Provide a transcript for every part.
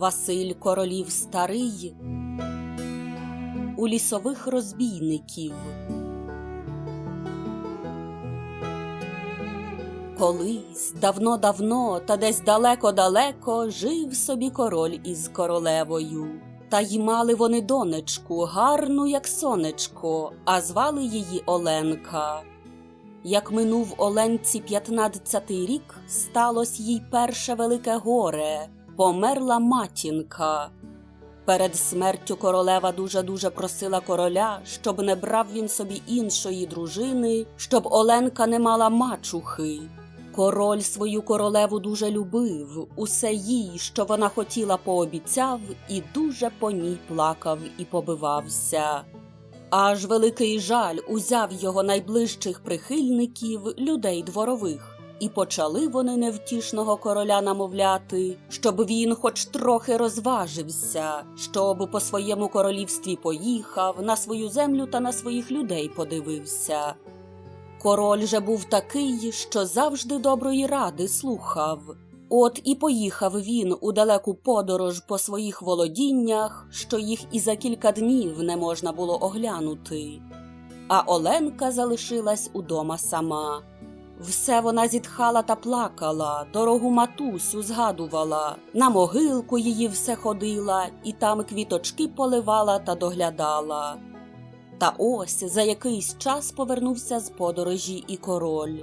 Василь королів старий у лісових розбійників. Колись давно-давно та десь далеко-далеко жив собі король із королевою. Та й мали вони донечку, гарну, як сонечко, а звали її Оленка. Як минув Оленці п'ятнадцятий рік, сталося їй перше велике горе померла матінка. Перед смертю королева дуже-дуже просила короля, щоб не брав він собі іншої дружини, щоб Оленка не мала мачухи. Король свою королеву дуже любив, усе їй, що вона хотіла, пообіцяв, і дуже по ній плакав і побивався. Аж великий жаль узяв його найближчих прихильників, людей дворових, і почали вони невтішного короля намовляти, щоб він хоч трохи розважився, щоб по своєму королівстві поїхав, на свою землю та на своїх людей подивився. Король же був такий, що завжди доброї ради слухав. От і поїхав він у далеку подорож по своїх володіннях, що їх і за кілька днів не можна було оглянути. А Оленка залишилась удома сама. Все вона зітхала та плакала, дорогу матусю згадувала, на могилку її все ходила, і там квіточки поливала та доглядала. Та ось за якийсь час повернувся з подорожі і король.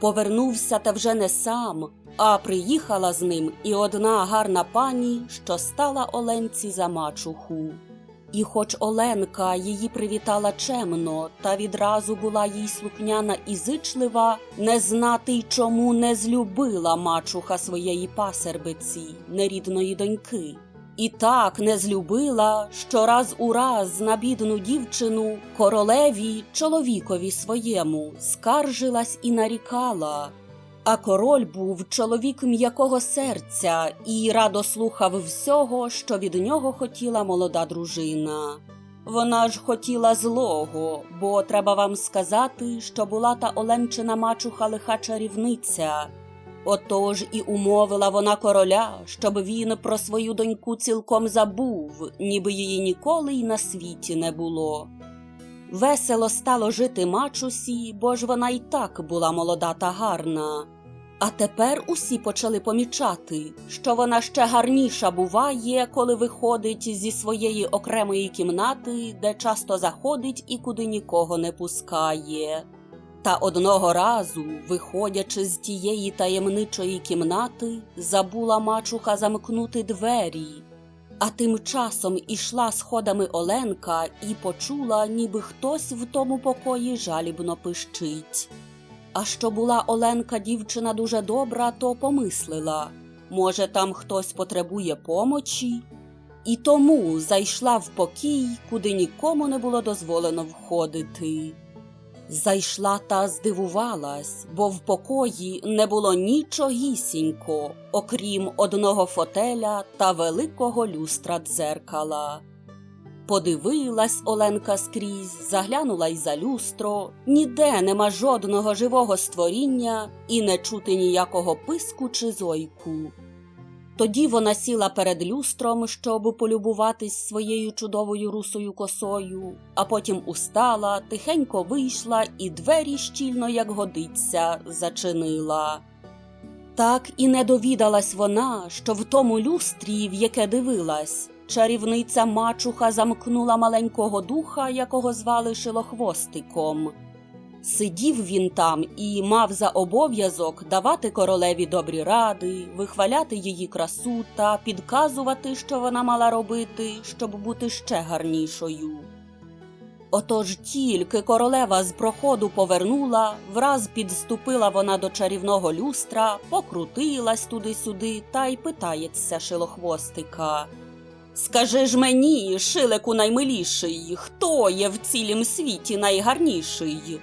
Повернувся та вже не сам, а приїхала з ним і одна гарна пані, що стала Оленці за мачуху. І хоч Оленка її привітала чемно, та відразу була їй слухняна і зичлива, не знати й чому не злюбила мачуха своєї пасербиці, нерідної доньки. І так не злюбила, що раз у раз на бідну дівчину королеві, чоловікові своєму, скаржилась і нарікала. А король був чоловік м'якого серця і радо слухав всього, що від нього хотіла молода дружина. Вона ж хотіла злого, бо треба вам сказати, що була та Оленчина мачуха лиха чарівниця. Отож і умовила вона короля, щоб він про свою доньку цілком забув, ніби її ніколи й на світі не було. Весело стало жити мачусі, бо ж вона й так була молода та гарна. А тепер усі почали помічати, що вона ще гарніша буває, коли виходить зі своєї окремої кімнати, де часто заходить і куди нікого не пускає. Та одного разу, виходячи з тієї таємничої кімнати, забула мачуха замкнути двері. А тим часом ішла сходами Оленка і почула, ніби хтось в тому покої жалібно пищить. А що була Оленка дівчина дуже добра, то помислила може, там хтось потребує помочі, і тому зайшла в покій, куди нікому не було дозволено входити. Зайшла та здивувалась, бо в покої не було нічогісінько, окрім одного фотеля та великого люстра дзеркала. Подивилась Оленка скрізь, заглянула й за люстро, ніде нема жодного живого створіння і не чути ніякого писку чи зойку. Тоді вона сіла перед люстром, щоб полюбуватись своєю чудовою русою косою, а потім устала, тихенько вийшла і двері щільно, як годиться, зачинила. Так і не довідалась вона, що в тому люстрі, в яке дивилась, чарівниця мачуха замкнула маленького духа, якого звали Шилохвостиком. Сидів він там і мав за обов'язок давати королеві добрі ради, вихваляти її красу та підказувати, що вона мала робити, щоб бути ще гарнішою. Отож тільки королева з проходу повернула, враз підступила вона до чарівного люстра, покрутилась туди-сюди та й питається шилохвостика. Скажи ж мені, шилику наймиліший, хто є в цілім світі найгарніший?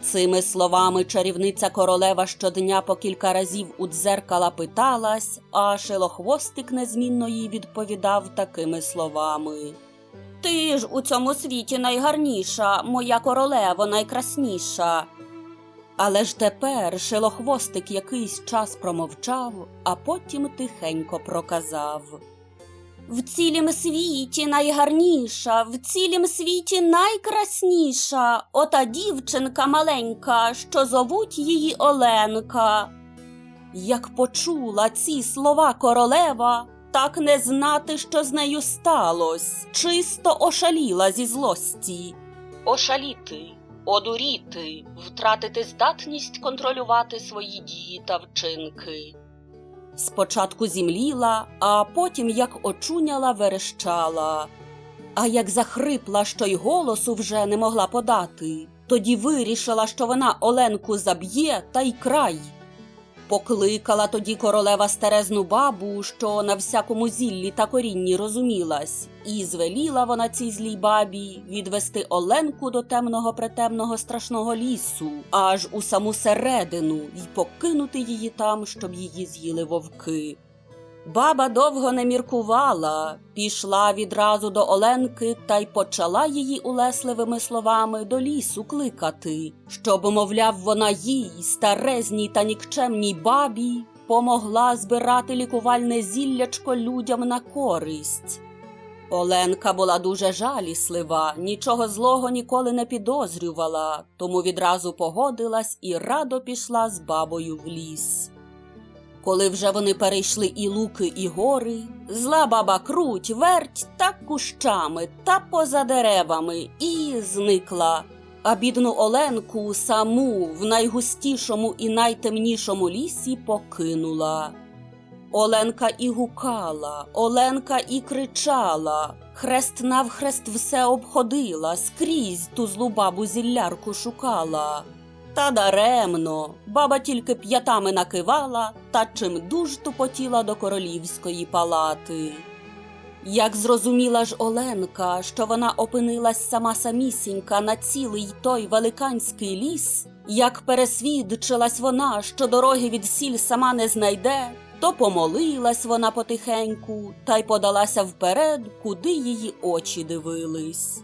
Цими словами чарівниця королева щодня по кілька разів у дзеркала питалась, а шилохвостик незмінно їй відповідав такими словами. Ти ж у цьому світі найгарніша, моя королева найкрасніша. Але ж тепер шилохвостик якийсь час промовчав, а потім тихенько проказав. В цілім світі найгарніша, в цілім світі найкрасніша, ота дівчинка маленька, що зовуть її Оленка. Як почула ці слова королева, так не знати, що з нею сталось, чисто ошаліла зі злості. Ошаліти, одуріти, втратити здатність контролювати свої дії та вчинки. Спочатку зімліла, а потім, як очуняла, верещала. А як захрипла, що й голосу вже не могла подати, тоді вирішила, що вона Оленку заб'є та й край. Покликала тоді королева стерезну бабу, що на всякому зіллі та корінні розумілась, і звеліла вона цій злій бабі відвести Оленку до темного претемного страшного лісу, аж у саму середину, й покинути її там, щоб її з'їли вовки. Баба довго не міркувала, пішла відразу до Оленки та й почала її улесливими словами до лісу кликати, щоб, мовляв, вона їй, старезній та нікчемній бабі, помогла збирати лікувальне зіллячко людям на користь. Оленка була дуже жаліслива, нічого злого ніколи не підозрювала, тому відразу погодилась і радо пішла з бабою в ліс. Коли вже вони перейшли і луки, і гори, зла баба круть, верть та кущами та поза деревами і зникла. А бідну Оленку саму в найгустішому і найтемнішому лісі покинула. Оленка і гукала, Оленка і кричала, хрест навхрест все обходила, скрізь ту злу бабу зіллярку шукала. Та даремно, баба тільки п'ятами накивала та чимдуж тупотіла до королівської палати. Як зрозуміла ж Оленка, що вона опинилась сама самісінька на цілий той великанський ліс, як пересвідчилась вона, що дороги від сіль сама не знайде, то помолилась вона потихеньку та й подалася вперед, куди її очі дивились.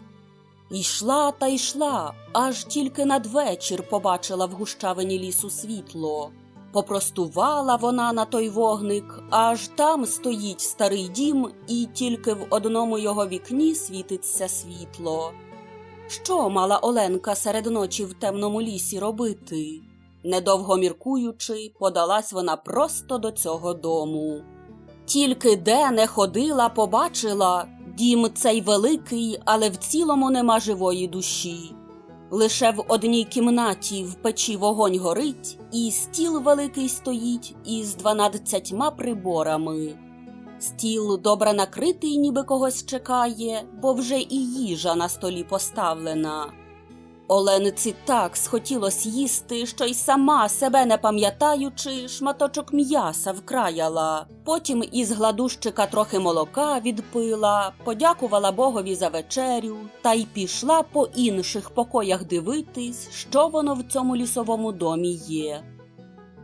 Йшла та йшла, аж тільки надвечір побачила в гущавині лісу світло. Попростувала вона на той вогник, аж там стоїть старий дім, і тільки в одному його вікні світиться світло. Що мала Оленка серед ночі в темному лісі робити? Недовго міркуючи, подалась вона просто до цього дому. Тільки де не ходила, побачила дім цей великий, але в цілому нема живої душі. Лише в одній кімнаті в печі вогонь горить, і стіл великий стоїть із дванадцятьма приборами. Стіл добре накритий, ніби когось чекає, бо вже і їжа на столі поставлена. Олениці так схотілось їсти, що й сама себе не пам'ятаючи, шматочок м'яса вкраяла. Потім із гладущика трохи молока відпила, подякувала Богові за вечерю та й пішла по інших покоях дивитись, що воно в цьому лісовому домі є.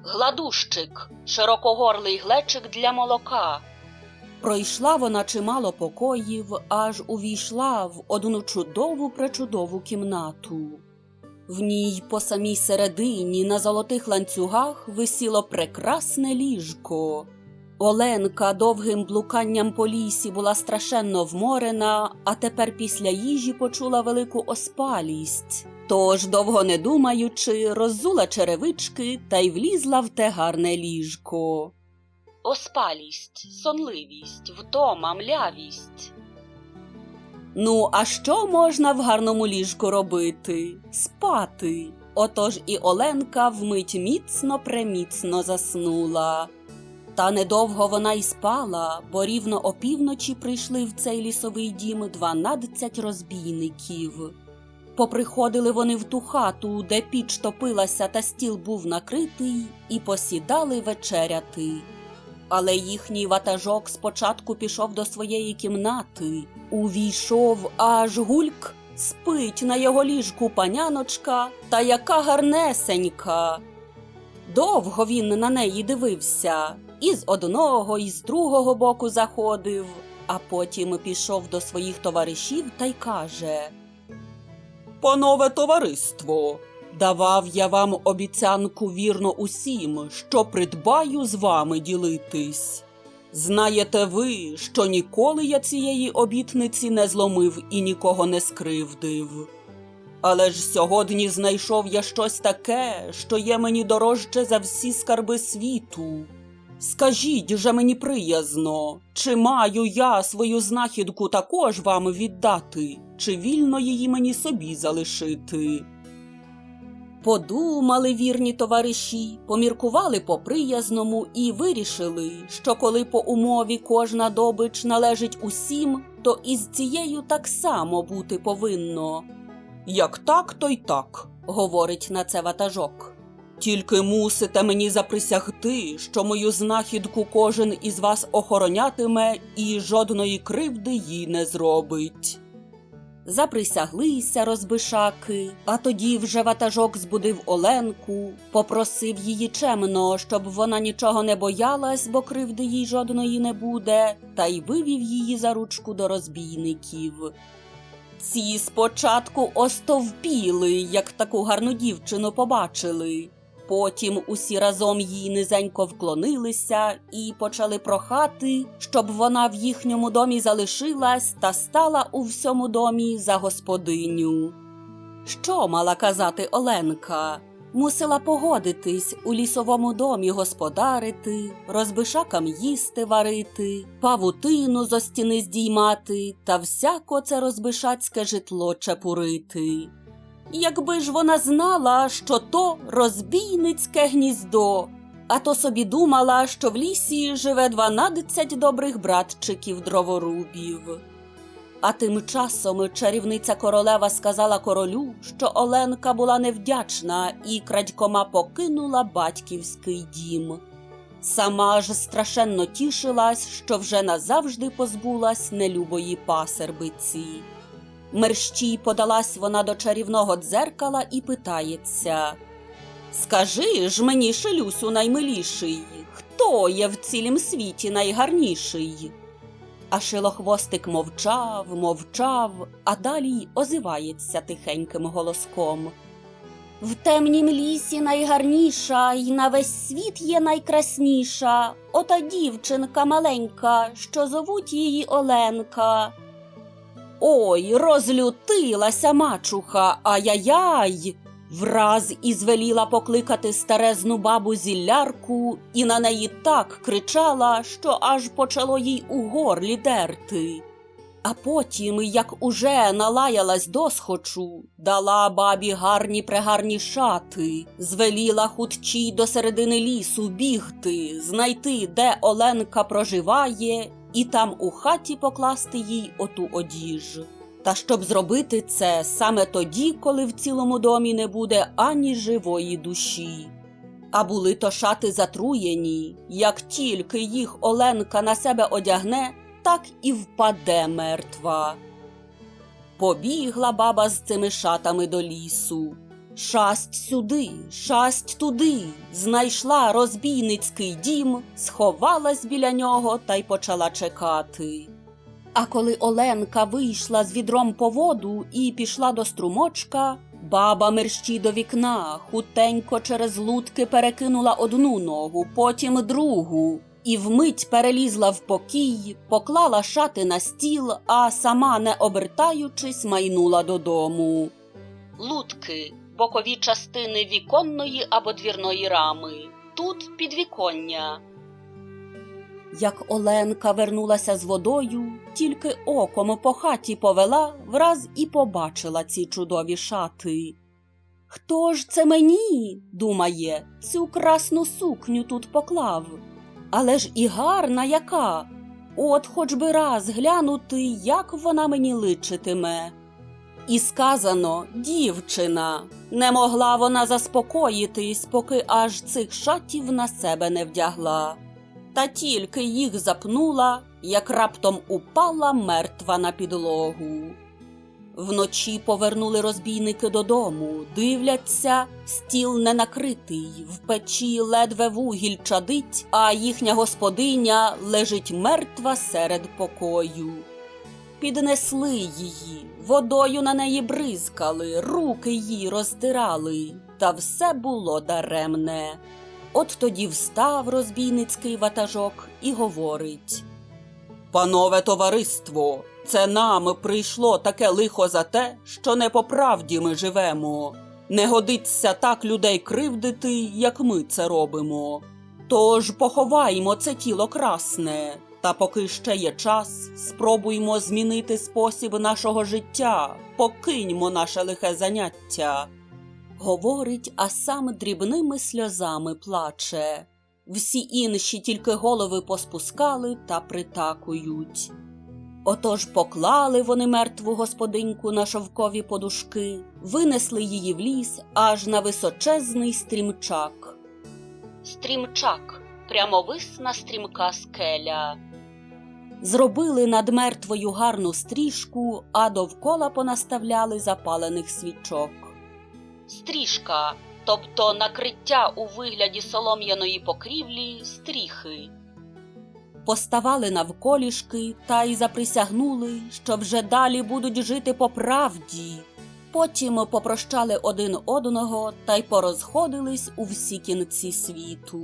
Гладущик широкогорлий глечик для молока. Пройшла вона чимало покоїв, аж увійшла в одну чудову пречудову кімнату. В ній по самій середині на золотих ланцюгах висіло прекрасне ліжко. Оленка довгим блуканням по лісі була страшенно вморена, а тепер після їжі почула велику оспалість. Тож, довго не думаючи, роззула черевички та й влізла в те гарне ліжко. Оспалість, сонливість, втома, млявість. Ну, а що можна в гарному ліжку робити? Спати. Отож і Оленка вмить міцно преміцно заснула. Та недовго вона й спала, бо рівно опівночі прийшли в цей лісовий дім дванадцять розбійників. Поприходили вони в ту хату, де піч топилася та стіл був накритий, і посідали вечеряти. Але їхній ватажок спочатку пішов до своєї кімнати, увійшов аж гульк, спить на його ліжку паняночка, та яка гарнесенька. Довго він на неї дивився, і з одного, і з другого боку заходив, а потім пішов до своїх товаришів та й каже Панове товариство, давав я вам обіцянку вірно усім, що придбаю з вами ділитись. Знаєте ви, що ніколи я цієї обітниці не зломив і нікого не скривдив. Але ж сьогодні знайшов я щось таке, що є мені дорожче за всі скарби світу. Скажіть же мені приязно, чи маю я свою знахідку також вам віддати, чи вільно її мені собі залишити? Подумали вірні товариші, поміркували по приязному і вирішили, що коли по умові кожна добич належить усім, то із цією так само бути повинно. Як так, то й так, говорить на це ватажок. Тільки мусите мені заприсягти, що мою знахідку кожен із вас охоронятиме і жодної кривди їй не зробить. Заприсяглися розбишаки, а тоді вже ватажок збудив Оленку, попросив її чемно, щоб вона нічого не боялась, бо кривди їй жодної не буде, та й вивів її за ручку до розбійників. Ці спочатку остовпіли, як таку гарну дівчину побачили. Потім усі разом їй низенько вклонилися і почали прохати, щоб вона в їхньому домі залишилась та стала у всьому домі за господиню. Що мала казати Оленка? Мусила погодитись у лісовому домі господарити, розбишакам їсти варити, павутину зо стіни здіймати та всяко це розбишацьке житло чепурити. Якби ж вона знала, що то розбійницьке гніздо, а то собі думала, що в лісі живе дванадцять добрих братчиків дроворубів. А тим часом чарівниця королева сказала королю, що Оленка була невдячна і крадькома покинула батьківський дім. Сама ж страшенно тішилась, що вже назавжди позбулась нелюбої пасербиці. Мерщій подалась вона до чарівного дзеркала і питається Скажи ж мені, Шелюсю наймиліший, хто є в цілім світі найгарніший? А шилохвостик мовчав, мовчав, а далі й озивається тихеньким голоском. В темнім лісі найгарніша й на весь світ є найкрасніша, ота дівчинка маленька, що зовуть її Оленка. Ой, розлютилася мачуха, ай-яй-яй. Враз і звеліла покликати старезну бабу зіллярку, і на неї так кричала, що аж почало їй у горлі дерти. А потім, як уже налаялась досхочу, дала бабі гарні прегарні шати, звеліла хутчій до середини лісу бігти, знайти, де Оленка проживає, і там у хаті покласти їй оту одіж. Та щоб зробити це саме тоді, коли в цілому домі не буде ані живої душі. А були то шати затруєні, як тільки їх Оленка на себе одягне, так і впаде мертва. Побігла баба з цими шатами до лісу. Шасть сюди, шасть туди, знайшла розбійницький дім, сховалась біля нього та й почала чекати. А коли Оленка вийшла з відром по воду і пішла до струмочка, баба мерщі до вікна, хутенько через лутки перекинула одну ногу, потім другу, і вмить перелізла в покій, поклала шати на стіл, а сама, не обертаючись, майнула додому. Лутки бокові частини віконної або двірної рами. Тут підвіконня. Як Оленка вернулася з водою, тільки оком по хаті повела, враз і побачила ці чудові шати. Хто ж це мені, думає, цю красну сукню тут поклав? Але ж і гарна яка. От хоч би раз глянути, як вона мені личитиме. І сказано дівчина. Не могла вона заспокоїтись, поки аж цих шатів на себе не вдягла. Та тільки їх запнула, як раптом упала мертва на підлогу. Вночі повернули розбійники додому, дивляться, стіл не накритий, в печі ледве вугіль чадить, а їхня господиня лежить мертва серед покою. Піднесли її, водою на неї бризкали, руки їй роздирали, та все було даремне. От тоді встав розбійницький ватажок і говорить Панове товариство, це нам прийшло таке лихо за те, що не по правді ми живемо. Не годиться так людей кривдити, як ми це робимо. Тож поховаймо це тіло красне, та поки ще є час, спробуймо змінити спосіб нашого життя, покиньмо наше лихе заняття. Говорить, а сам дрібними сльозами плаче. Всі інші тільки голови поспускали та притакують. Отож поклали вони мертву господиньку на шовкові подушки, винесли її в ліс аж на височезний стрімчак. Стрімчак прямовисна стрімка скеля. Зробили над мертвою гарну стрижку, а довкола понаставляли запалених свічок. Стрижка, тобто накриття у вигляді солом'яної покрівлі стріхи. Поставали навколішки та й заприсягнули, що вже далі будуть жити по правді. Потім попрощали один одного та й порозходились у всі кінці світу.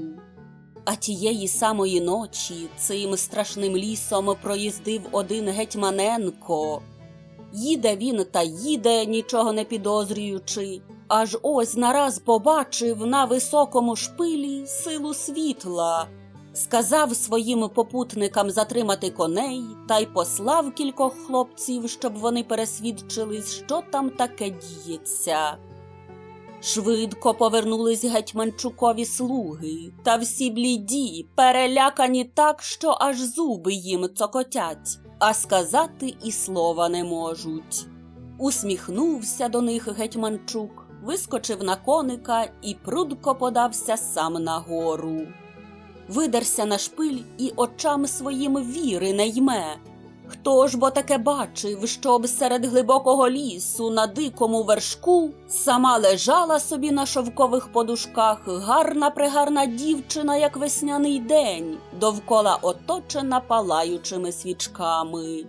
А тієї самої ночі цим страшним лісом проїздив один гетьманенко. Їде він та їде, нічого не підозрюючи, аж ось нараз побачив на високому шпилі силу світла. Сказав своїм попутникам затримати коней та й послав кількох хлопців, щоб вони пересвідчились, що там таке діється. Швидко повернулись гетьманчукові слуги, та всі бліді, перелякані так, що аж зуби їм цокотять, а сказати і слова не можуть. Усміхнувся до них гетьманчук, вискочив на коника і прудко подався сам на гору. Видерся на шпиль і очам своїм віри не йме. Хто ж бо таке бачив, щоб серед глибокого лісу на дикому вершку сама лежала собі на шовкових подушках гарна пригарна дівчина, як весняний день, довкола оточена палаючими свічками.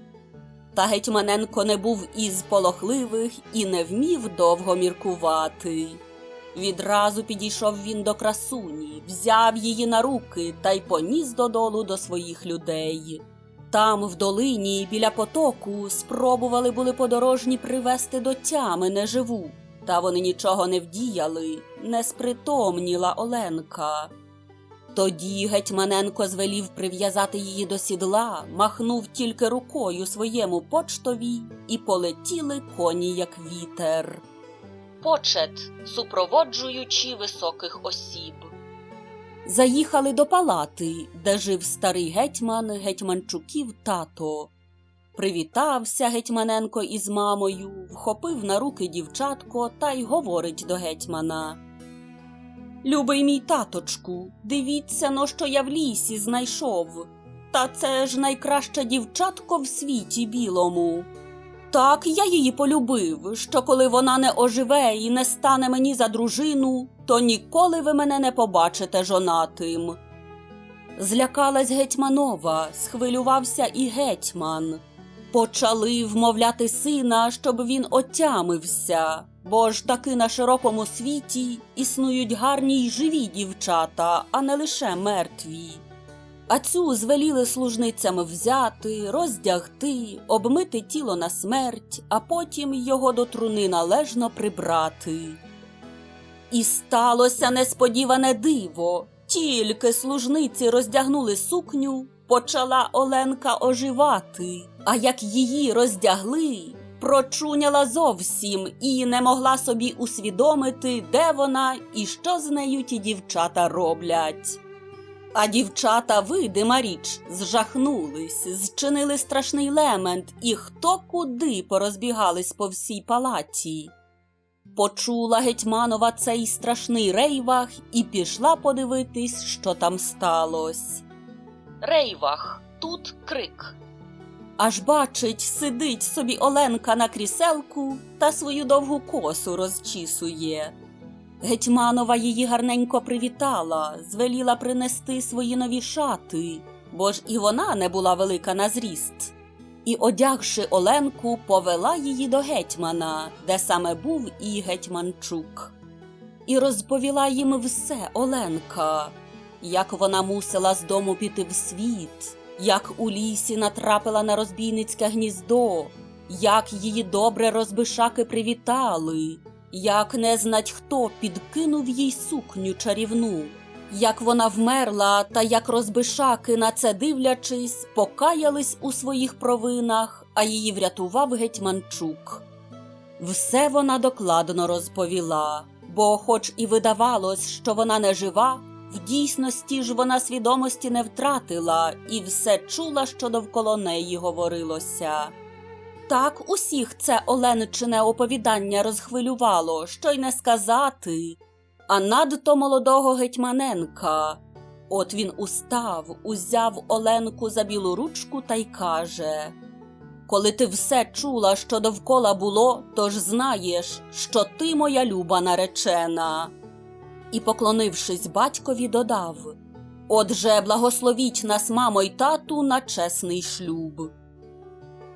Та Гетьманенко не був із полохливих і не вмів довго міркувати. Відразу підійшов він до красуні, взяв її на руки та й поніс додолу до своїх людей. Там, в долині, біля потоку, спробували були подорожні привести до тями неживу, та вони нічого не вдіяли, не спритомніла Оленка. Тоді Гетьманенко звелів прив'язати її до сідла, махнув тільки рукою своєму почтові, і полетіли коні, як вітер. Почет, супроводжуючи високих осіб. Заїхали до палати, де жив старий гетьман Гетьманчуків тато. Привітався Гетьманенко із мамою, вхопив на руки дівчатко та й говорить до гетьмана. Любий мій таточку, дивіться но, що я в лісі знайшов. Та це ж найкраща дівчатко в світі білому. Так я її полюбив, що коли вона не оживе і не стане мені за дружину, то ніколи ви мене не побачите жонатим. Злякалась гетьманова, схвилювався і гетьман. Почали вмовляти сина, щоб він отямився, бо ж таки на широкому світі існують гарні й живі дівчата, а не лише мертві. А цю звеліли служницями взяти, роздягти, обмити тіло на смерть, а потім його до труни належно прибрати. І сталося несподіване диво. Тільки служниці роздягнули сукню, почала Оленка оживати, а як її роздягли, прочуняла зовсім і не могла собі усвідомити, де вона і що з нею ті дівчата роблять. А дівчата, видима річ, зжахнулись, зчинили страшний лемент, і хто куди порозбігались по всій палаті. Почула гетьманова цей страшний рейвах і пішла подивитись, що там сталось. Рейвах, тут крик. Аж бачить, сидить собі Оленка на кріселку та свою довгу косу розчісує. Гетьманова її гарненько привітала, звеліла принести свої нові шати, бо ж і вона не була велика на зріст. І, одягши Оленку, повела її до гетьмана, де саме був і гетьманчук. і розповіла їм все Оленка, як вона мусила з дому піти в світ, як у лісі натрапила на розбійницьке гніздо, як її добре розбишаки привітали, як не знать хто підкинув їй сукню чарівну, як вона вмерла, та як розбишаки, на це дивлячись, покаялись у своїх провинах, а її врятував гетьманчук. Все вона докладно розповіла, бо, хоч і видавалось, що вона не жива, в дійсності ж вона свідомості не втратила і все чула, що довкола неї говорилося. Так усіх це Оленичине оповідання розхвилювало, що й не сказати, а надто молодого гетьманенка. От він устав, узяв Оленку за білу ручку та й каже Коли ти все чула, що довкола було, то ж знаєш, що ти моя люба наречена. І, поклонившись батькові, додав Отже, благословіть нас, мамо й тату, на чесний шлюб.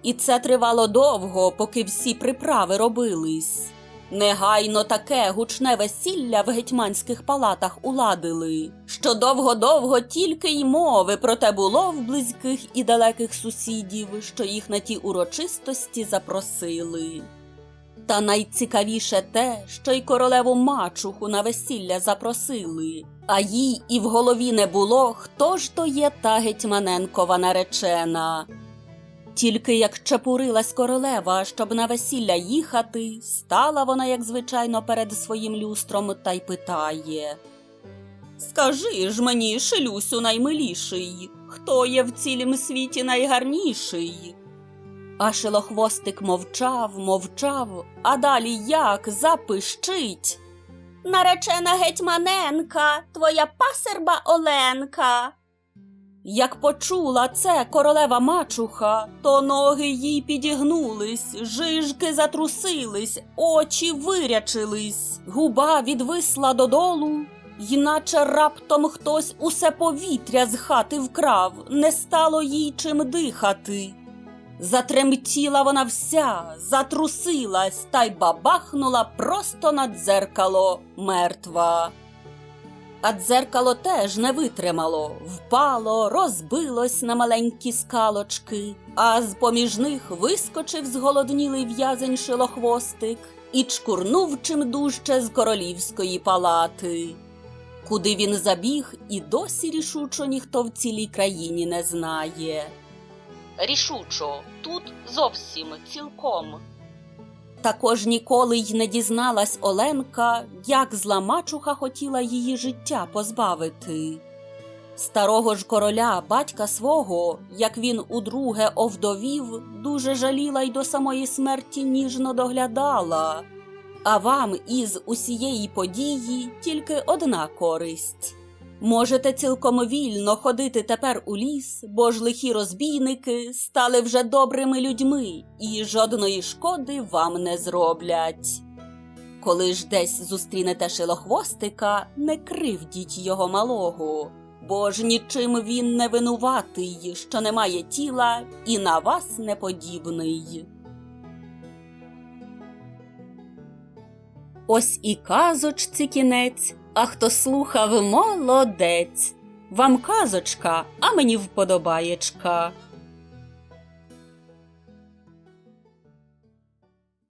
І це тривало довго, поки всі приправи робились. Негайно таке гучне весілля в гетьманських палатах уладили, що довго-довго тільки й мови про те було в близьких і далеких сусідів, що їх на ті урочистості запросили. Та найцікавіше те, що й королеву мачуху на весілля запросили, а їй і в голові не було, хто ж то є та гетьманенкова наречена. Тільки як чепурилась королева, щоб на весілля їхати, стала вона, як звичайно, перед своїм люстром та й питає Скажи ж мені, Шелюсю наймиліший, хто є в цілім світі найгарніший? А шилохвостик мовчав, мовчав, а далі як запищить. Наречена гетьманенка, твоя пасерба Оленка. Як почула це королева мачуха, то ноги їй підігнулись, жижки затрусились, очі вирячились, губа відвисла додолу, й наче раптом хтось усе повітря з хати вкрав, не стало їй чим дихати. Затремтіла вона вся, затрусилась та й бабахнула просто на дзеркало мертва. А дзеркало теж не витримало, впало, розбилось на маленькі скалочки, а з поміж них вискочив зголоднілий в'язень шилохвостик і чкурнув чим дужче з королівської палати. Куди він забіг, і досі рішучо ніхто в цілій країні не знає. Рішучо, тут зовсім цілком. Також ніколи й не дізналась Оленка, як зла мачуха хотіла її життя позбавити. Старого ж короля, батька свого, як він удруге овдовів, дуже жаліла й до самої смерті ніжно доглядала. А вам із усієї події тільки одна користь. Можете цілком вільно ходити тепер у ліс, бо ж лихі розбійники стали вже добрими людьми і жодної шкоди вам не зроблять. Коли ж десь зустрінете шилохвостика, не кривдіть його малого, бо ж нічим він не винуватий, що не має тіла і на вас не подібний. Ось і казочці кінець, а хто слухав, молодець. Вам казочка, а мені вподобаєчка.